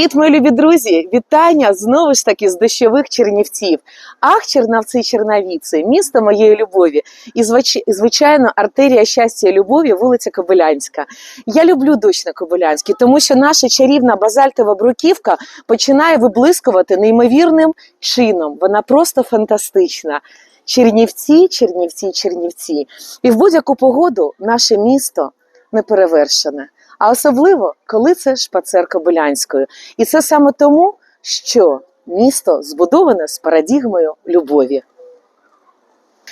Привіт, мої любі друзі! Вітання знову ж таки з дощових Чернівців. Ах, Чернавці, Чернавіці, місто моєї любові. І звичайно, артерія щастя і любові, вулиця Кобилянська. Я люблю дощ на Кобилянській, тому що наша чарівна базальтова бруківка починає виблискувати неймовірним чином. Вона просто фантастична. Чернівці, Чернівці, Чернівці. І в будь-яку погоду наше місто не перевершене. А особливо, коли це шпацер Кобилянською. І це саме тому, що місто збудоване з парадігмою любові.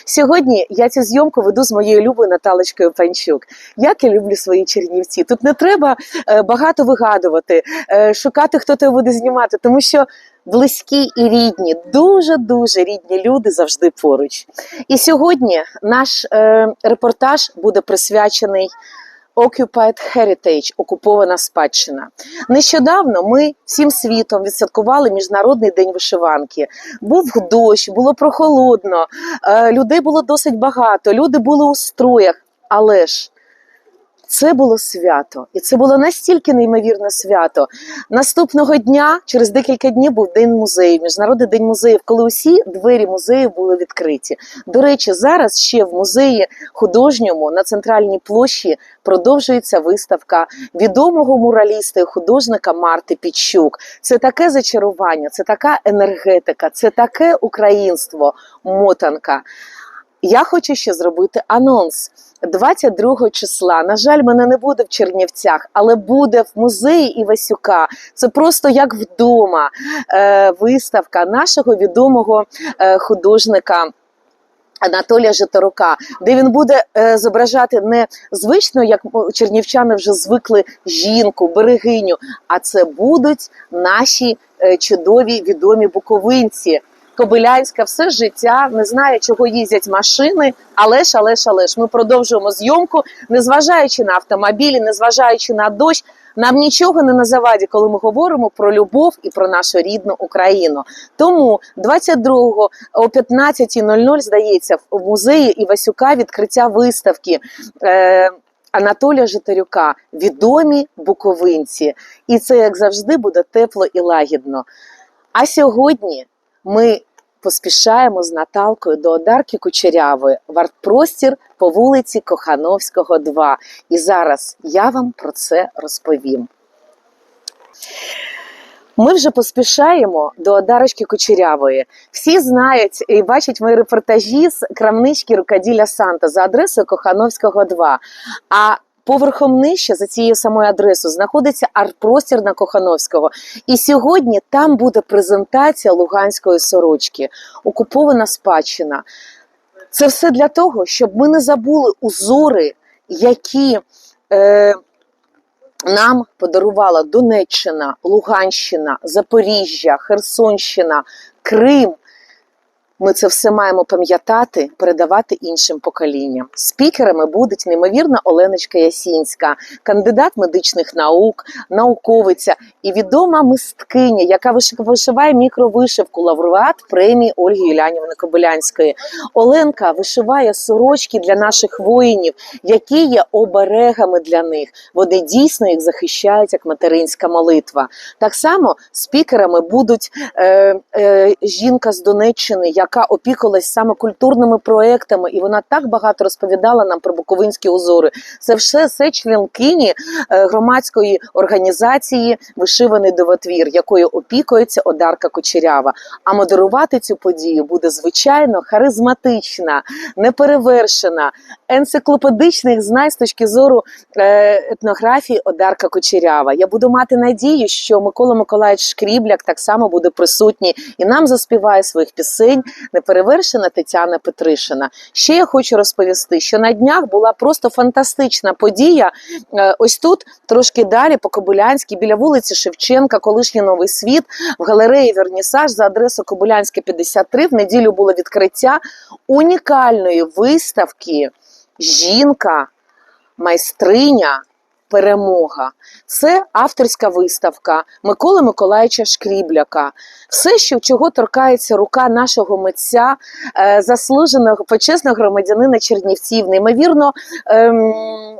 Сьогодні я цю зйомку веду з моєю любою Наталочкою Панчук. Як я люблю свої чернівці. Тут не треба е, багато вигадувати, е, шукати, хто тебе буде знімати, тому що близькі і рідні, дуже дуже рідні люди завжди поруч. І сьогодні наш е, репортаж буде присвячений Occupied Heritage – окупована спадщина. Нещодавно ми всім світом відсвяткували Міжнародний день вишиванки. Був дощ, було прохолодно, е, людей було досить багато, люди були у строях, але ж. Це було свято, і це було настільки неймовірне свято. Наступного дня, через декілька днів, був день музеїв, міжнародний день музеїв, коли усі двері музею були відкриті. До речі, зараз ще в музеї художньому на центральній площі продовжується виставка відомого мураліста і художника Марти Підщук. Це таке зачарування, це така енергетика, це таке українство, мотанка. Я хочу ще зробити анонс. 22 числа. На жаль, мене не буде в Чернівцях, але буде в музеї Івасюка. Це просто як вдома е, виставка нашого відомого е, художника. Анатолія Житарука, де він буде е, зображати не звично, як чернівчани вже звикли жінку, берегиню, а це будуть наші е, чудові відомі буковинці. Кобилянська все життя не знає, чого їздять машини, але ж, але ж, але ж ми продовжуємо зйомку, незважаючи на автомобілі, незважаючи на дощ. Нам нічого не на заваді, коли ми говоримо про любов і про нашу рідну Україну. Тому 22-го о 15.00, здається, в музеї Івасюка відкриття виставки. Е- Анатолія Житарюка, відомі буковинці. І це, як завжди, буде тепло і лагідно. А сьогодні ми поспішаємо з Наталкою до Одарки Кучерявої в артпростір по вулиці Кохановського, 2. І зараз я вам про це розповім. Ми вже поспішаємо до Одарочки Кучерявої. Всі знають і бачать мої репортажі з крамнички Рукоділля Санта за адресою Кохановського 2. А Поверхом нижче за цією самою адресою знаходиться арт-простір на Кохановського. І сьогодні там буде презентація Луганської сорочки, окупована спадщина. Це все для того, щоб ми не забули узори, які е, нам подарувала Донеччина, Луганщина, Запоріжжя, Херсонщина, Крим. Ми це все маємо пам'ятати, передавати іншим поколінням. Спікерами будуть неймовірна Оленочка Ясінська, кандидат медичних наук, науковиця і відома мисткиня, яка вишиває мікровишивку, лауреат премії Ольги Юлянівни Кобилянської. Оленка вишиває сорочки для наших воїнів, які є оберегами для них. Вони дійсно їх захищають як материнська молитва. Так само спікерами будуть е, е, жінка з Донеччини, яка опікувалась саме культурними проектами, і вона так багато розповідала нам про буковинські узори. Це все, все членкині е, громадської організації Вишиваний дивотвір, якою опікується Одарка Кучерява. А модерувати цю подію буде звичайно харизматична, неперевершена, енциклопедичних знань з точки зору е, етнографії Одарка Кучерява. Я буду мати надію, що Микола Миколаївич Шкрібляк так само буде присутній і нам заспіває своїх пісень неперевершена Тетяна Петришина. Ще я хочу розповісти, що на днях була просто фантастична подія. Е, Ось тут трошки далі по Кобилянській, біля вулиці Шевченка, колишній новий світ, в галереї Вернісаж за адресою Кобилянське 53. В неділю було відкриття унікальної виставки Жінка, майстриня. Перемога це авторська виставка Миколи Миколаївича Шкрібляка. Все, що чого торкається рука нашого митця, е, заслуженого почесного громадянина Чернівців, неймовірно ем,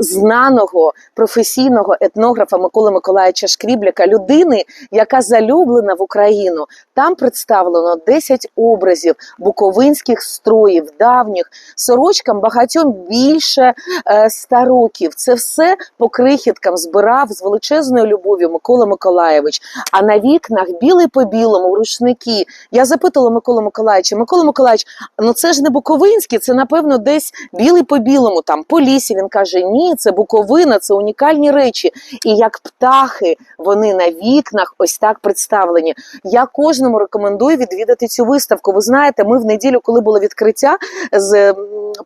знаного професійного етнографа Миколи Миколаївича Шкрібляка, людини, яка залюблена в Україну. Там представлено 10 образів буковинських строїв, давніх сорочкам багатьом більше е, 100 років. Це все по крихіткам збирав з величезною любов'ю Микола Миколаєвич. А на вікнах білий по білому рушники. Я запитала Микола Миколаївича, Микола Миколаївич, ну це ж не буковинські, це напевно десь білий по білому, там по лісі. Він каже: Ні, це буковина, це унікальні речі. І як птахи, вони на вікнах ось так представлені. Я кожному рекомендую відвідати цю виставку. Ви знаєте, ми в неділю, коли було відкриття з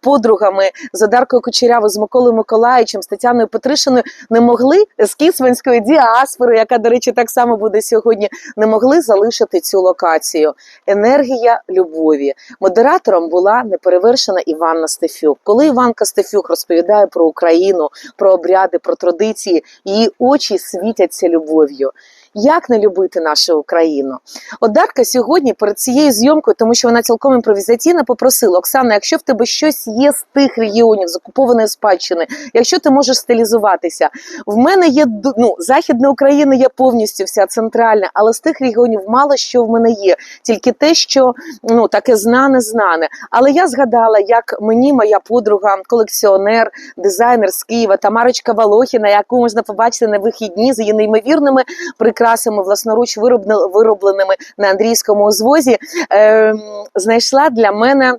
подругами з Одаркою Кучерявою, з Миколою Миколаївичем, з Тетяною Петришиною, не могли з кісманської діаспори, яка, до речі, так само буде сьогодні, не могли залишити цю локацію. Енергія любові. Модератором була неперевершена Іванна Стефюк. Коли Іванка Стефюк розповідає про Україну, про обряди, про традиції, її очі світяться любов'ю. Як не любити нашу Україну? Одарка сьогодні перед цією зйомкою, тому що вона цілком імпровізаційна, попросила Оксана, якщо в тебе щось є з тих регіонів з окупованої спадщини, якщо ти можеш стилізуватися, в мене є ну, західна Україна є повністю вся центральна, але з тих регіонів мало що в мене є, тільки те, що ну таке знане, знане. Але я згадала, як мені моя подруга, колекціонер, дизайнер з Києва, Тамарочка Волохіна, яку можна побачити на вихідні з її неймовірними прикрасами, власноруч виробленими на Андрійському узвозі, ем, знайшла для мене.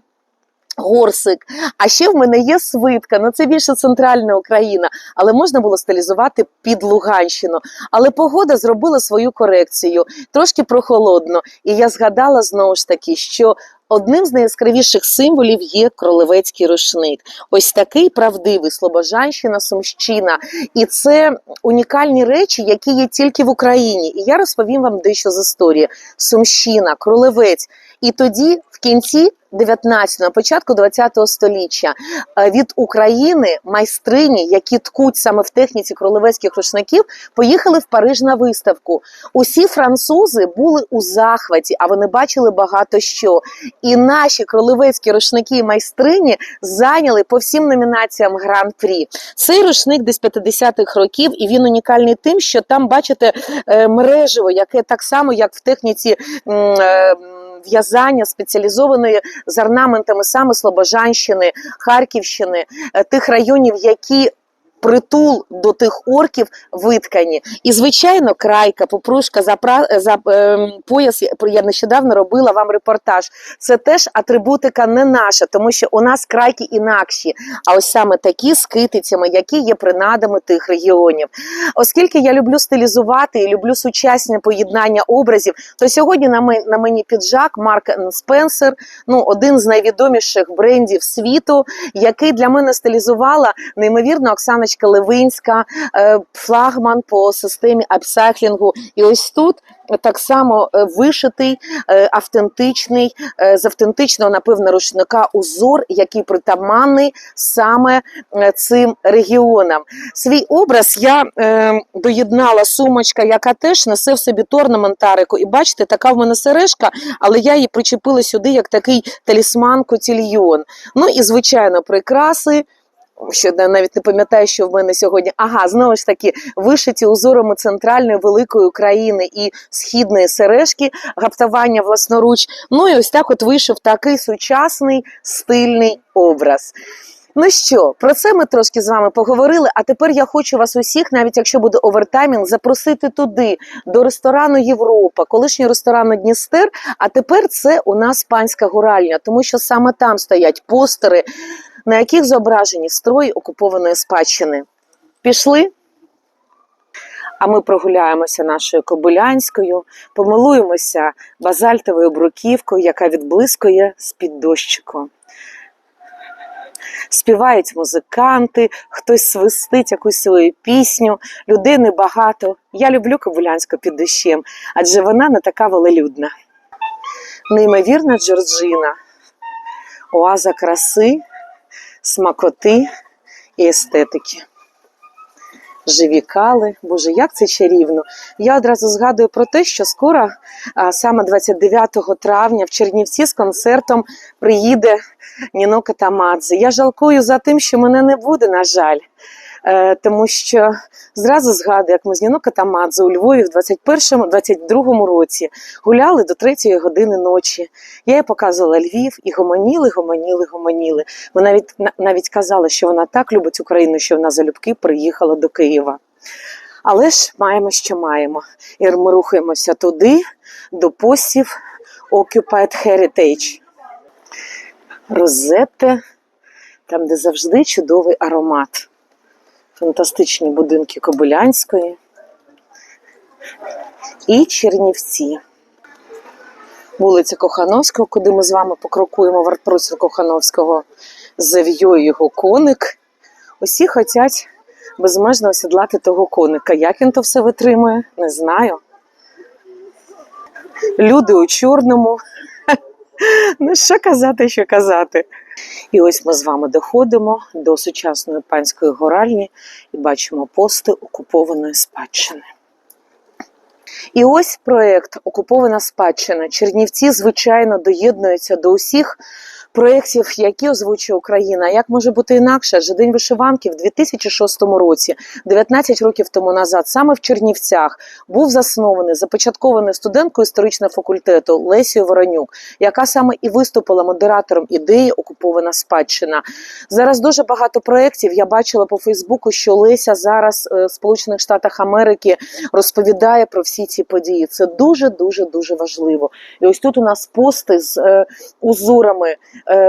Горсик, а ще в мене є свитка. Ну це більше центральна Україна, але можна було стилізувати під Луганщину. Але погода зробила свою корекцію, трошки прохолодно. І я згадала знову ж таки, що одним з найяскравіших символів є кролевецький рушник. Ось такий правдивий Слобожанщина, Сумщина. І це унікальні речі, які є тільки в Україні. І я розповім вам дещо з історії: Сумщина, Кролевець. І тоді, в кінці 19-го, на початку 20-го століття, е, від України майстрині, які ткуть саме в техніці кролевецьких рушників, поїхали в Париж на виставку. Усі французи були у захваті, а вони бачили багато що. І наші кролевецькі рушники і майстрині зайняли по всім номінаціям гран-прі. Цей рушник десь 50-х років, і він унікальний тим, що там бачите е, мережево, яке так само, як в техніці. м, е, В'язання спеціалізованої з орнаментами саме Слобожанщини, Харківщини, е, тих районів, які притул до тих орків виткані. І, звичайно, крайка, попружка, запра... за ем, пояс. Я нещодавно робила вам репортаж. Це теж атрибутика не наша, тому що у нас крайки інакші. А ось саме такі з китицями, які є принадами тих регіонів. Оскільки я люблю стилізувати і люблю сучасне поєднання образів, то сьогодні на мен- на мені піджак Марк Спенсер, ну один з найвідоміших брендів світу, який для мене стилізувала неймовірно Оксаночка Левинська, е, флагман по системі апсайклінгу. І ось тут так само е, вишитий, е, автентичний, з автентичного, напевно, рушника узор, який притаманний саме цим регіонам. Свій образ я доєднала сумочка, яка теж несе в собі торнаментарику. І бачите, така в мене сережка, але я її причепила сюди як такий талісман котільйон. Ну і звичайно, прикраси. Що навіть не пам'ятаю, що в мене сьогодні. Ага, знову ж таки, вишиті узорами центральної великої України і східної сережки, гаптування власноруч. Ну і ось так от вийшов такий сучасний стильний образ. Ну що, про це ми трошки з вами поговорили. А тепер я хочу вас усіх, навіть якщо буде овертаймінг, запросити туди, до ресторану Європа, колишнього ресторану Дністер. А тепер це у нас панська гуральня, тому що саме там стоять постери, на яких зображені строї окупованої спадщини. Пішли? А ми прогуляємося нашою Кобилянською, помилуємося базальтовою бруківкою, яка відблискує з-під дощику. Співають музиканти, хтось свистить якусь свою пісню, людей небагато. Я люблю Кобилянську під дощем, адже вона не така велелюдна. Неймовірна Джорджина, оаза краси, смакоти і естетики. живі кали. Боже, як це чарівно. Я одразу згадую про те, що скоро, саме 29 травня, в Чернівці з концертом приїде Ніно Катамадзе. Я жалкую за тим, що мене не буде, на жаль. Е, Тому що зразу згадую, як ми з Ніно Катамадзе у Львові в 21-22 році гуляли до 3 години ночі. Я їй показувала Львів і гомоніли, гомоніли, гомоніли. Ми навіть навіть казали, що вона так любить Україну, що вона залюбки приїхала до Києва. Але ж маємо, що маємо. І ми рухаємося туди, до постів Occupied Heritage. Розетте, там, де завжди чудовий аромат. Фантастичні будинки Кобилянської і Чернівці. Вулиця Кохановського, куди ми з вами покрокуємо в артпросір Кохановського, зав'є його коник. Усі хочуть безмежно осідлати того коника. Як він то все витримує, не знаю. Люди у чорному. Ну, що казати, що казати. І ось ми з вами доходимо до сучасної панської горальні і бачимо пости окупованої спадщини. І ось проєкт Окупована спадщина. Чернівці, звичайно, доєднуються до усіх проєктів, які озвучує Україна. Як може бути інакше? Адже День вишиванки в 2006 році, 19 років тому назад, саме в Чернівцях, був заснований, започаткований студенткою історичного факультету Лесією Воронюк, яка саме і виступила модератором ідеї Окупована спадщина. Зараз дуже багато проєктів. Я бачила по Фейсбуку, що Леся зараз е, в Сполучених Штатах Америки розповідає про всі ці події. Це дуже дуже дуже важливо. І ось тут у нас пости з е, узорами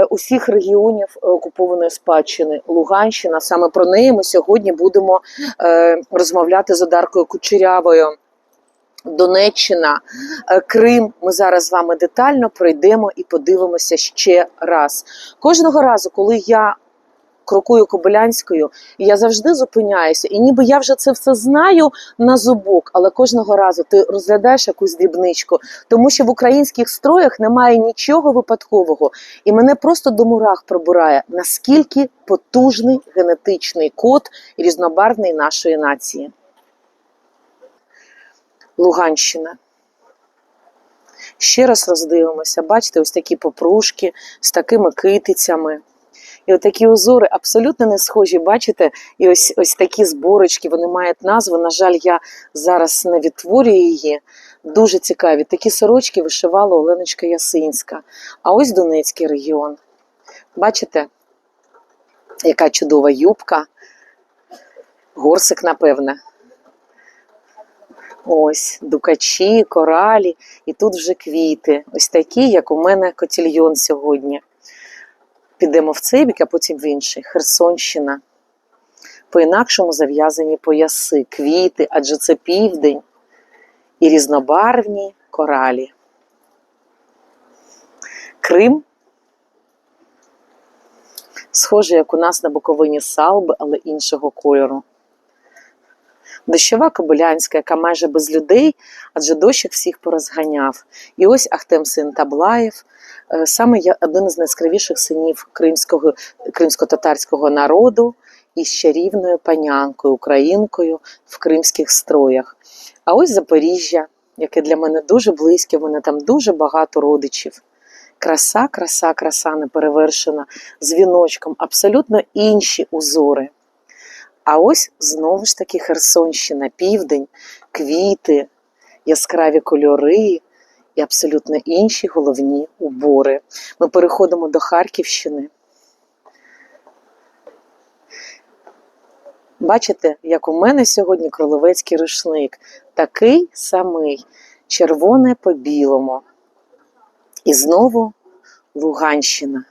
усіх регіонів е, окупованої спадщини. Луганщина. Саме про неї ми сьогодні будемо е, розмовляти з Одаркою Кучерявою. Донеччина, е, Крим. Ми зараз з вами детально пройдемо і подивимося ще раз. Кожного разу, коли я крокую Кобилянською, і я завжди зупиняюся, і ніби я вже це все знаю на зубок, але кожного разу ти розглядаєш якусь дрібничку, тому що в українських строях немає нічого випадкового, і мене просто до мурах пробирає, наскільки потужний генетичний код різнобарвний нашої нації. Луганщина. Ще раз роздивимося. Бачите, ось такі попружки з такими китицями. І отакі узори абсолютно не схожі. Бачите, і ось ось такі зборочки, вони мають назву. На жаль, я зараз не відтворюю її. Дуже цікаві. Такі сорочки вишивала Оленочка Ясинська. А ось Донецький регіон. Бачите, яка чудова юбка. Горсик, напевне. Ось дукачі, коралі, і тут вже квіти. Ось такі, як у мене котільйон сьогодні. Підемо в цей бік, а потім в інший. Херсонщина. По-інакшому зав'язані пояси, квіти, адже це південь і різнобарвні коралі. Крим. Схоже, як у нас на Буковині салби, але іншого кольору. Дощова Кобилянська, яка майже без людей, адже дощик всіх порозганяв. І ось Ахтем син Таблаєв, е, саме один із найяскравіших синів кримського, кримсько-татарського народу із чарівною панянкою, українкою в кримських строях. А ось Запоріжжя, яке для мене дуже близьке, в мене там дуже багато родичів. Краса, краса, краса неперевершена, з віночком, абсолютно інші узори. А ось знову ж таки Херсонщина, південь, квіти, яскраві кольори і абсолютно інші головні убори. Ми переходимо до Харківщини. Бачите, як у мене сьогодні кроловецький рушник. Такий самий, червоне по білому. І знову Луганщина.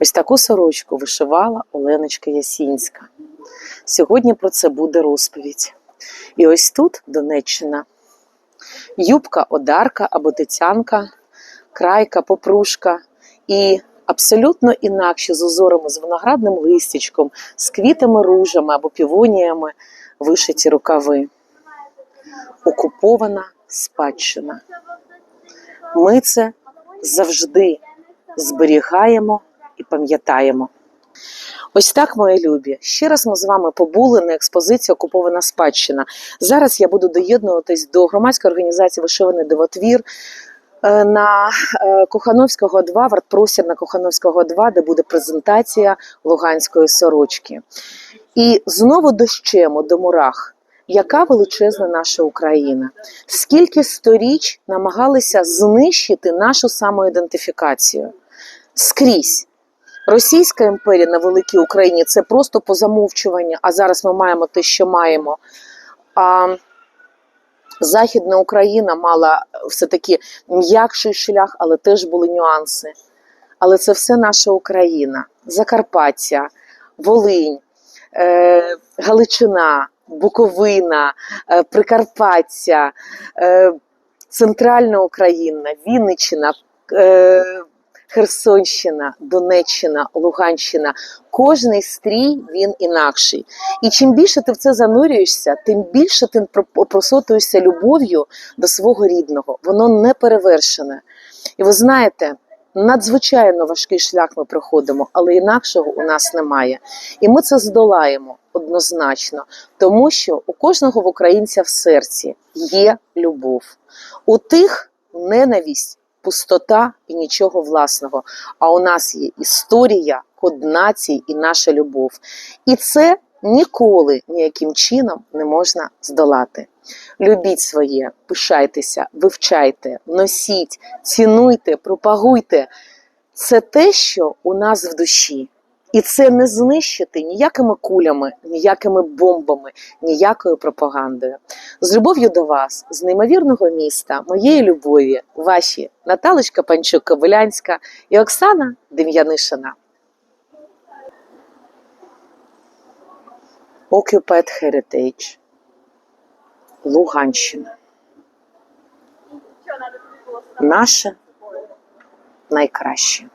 Ось таку сорочку вишивала Оленочка Ясінська. Сьогодні про це буде розповідь. І ось тут Донеччина. Юбка, одарка або тетянка, крайка, попрушка і абсолютно інакші з узорами з виноградним листячком, з квітами ружами або півоніями вишиті рукави. Окупована спадщина. Ми це завжди зберігаємо і пам'ятаємо. Ось так, мої любі. Ще раз ми з вами побули на експозиції Окупована спадщина. Зараз я буду доєднуватись до громадської організації Вишиваний дивотвір е, на е, Кохановського 2, в артпростір на Кохановського 2, де буде презентація Луганської сорочки. І знову дощемо до мурах. Яка величезна наша Україна? Скільки сторіч намагалися знищити нашу самоідентифікацію? Скрізь. Російська імперія на великій Україні це просто по замовчуванню, а зараз ми маємо те, що маємо. А Західна Україна мала все-таки м'якший шлях, але теж були нюанси. Але це все наша Україна, Закарпаття, Волинь, е, Галичина, Буковина, е, Прикарпаття, е, Центральна Україна, Вінниччина. Херсонщина, Донеччина, Луганщина. Кожний стрій він інакший. І чим більше ти в це занурюєшся, тим більше ти просотуєшся любов'ю до свого рідного. Воно не перевершене. І ви знаєте, надзвичайно важкий шлях ми проходимо, але інакшого у нас немає. І ми це здолаємо однозначно, тому що у кожного в українця в серці є любов. У тих ненависть пустота і нічого власного. А у нас є історія, код націй і наша любов. І це ніколи ніяким чином не можна здолати. Любіть своє, пишайтеся, вивчайте, носіть, цінуйте, пропагуйте. Це те, що у нас в душі. І це не знищити ніякими кулями, ніякими бомбами, ніякою пропагандою. З любов'ю до вас, з неймовірного міста, моєї любові, ваші Наталочка Панчук Ковилянська і Оксана Дем'янишина. Occupied Heritage. Луганщина. Наше найкраще.